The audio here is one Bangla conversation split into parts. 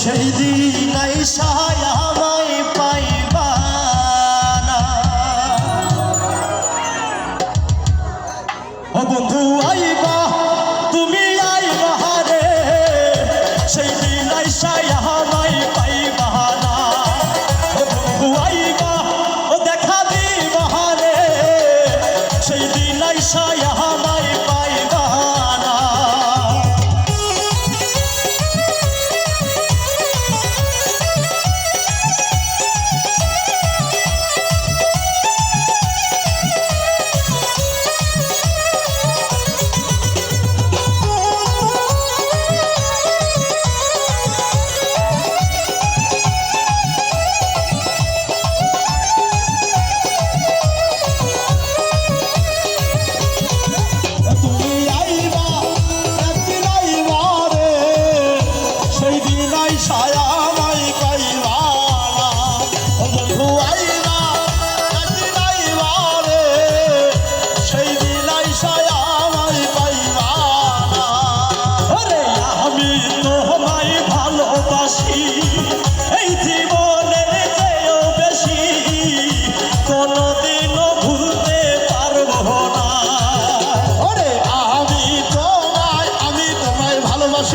সেই দিন আমায় পাইবা ও বন্ধু, আইবা, তুমি আইবা রে সেই দিন আমায় পাইবা না। ও বন্ধু, আইবা, ও দেখা দিবা সেই দিন আইসায় আমায়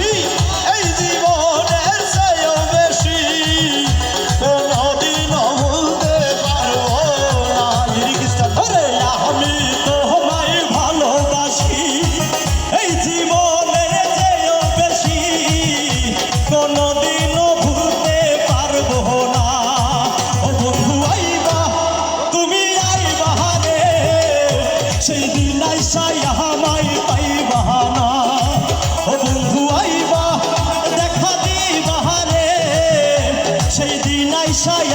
Ready? আশায়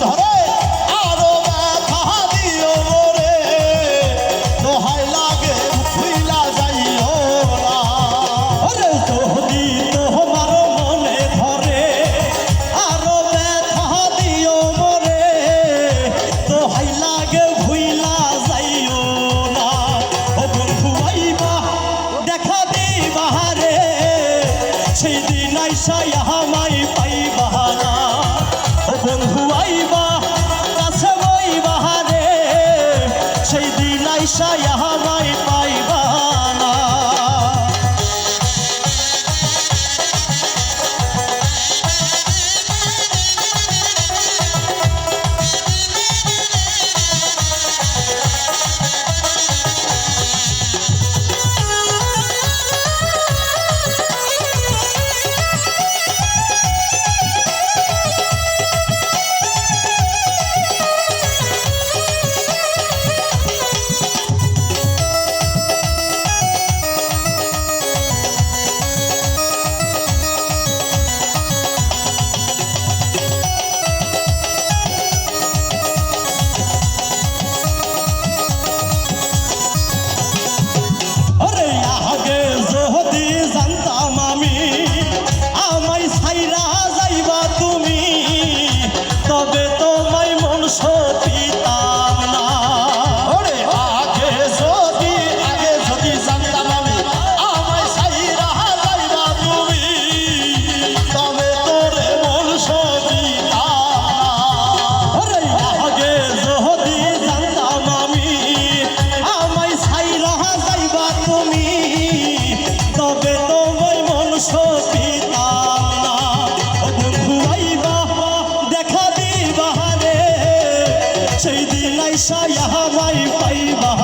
나라 আইসা আমায় পাইবা।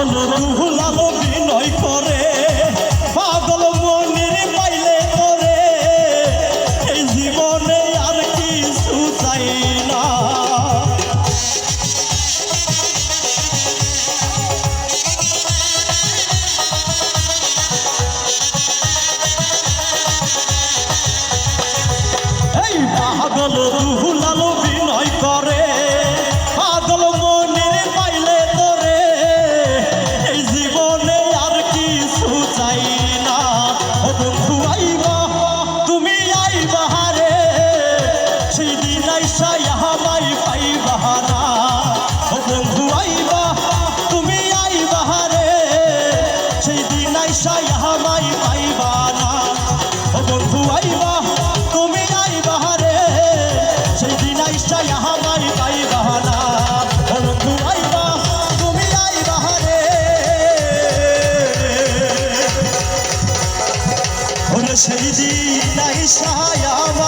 Oh. no. সাজদি তাই সায়া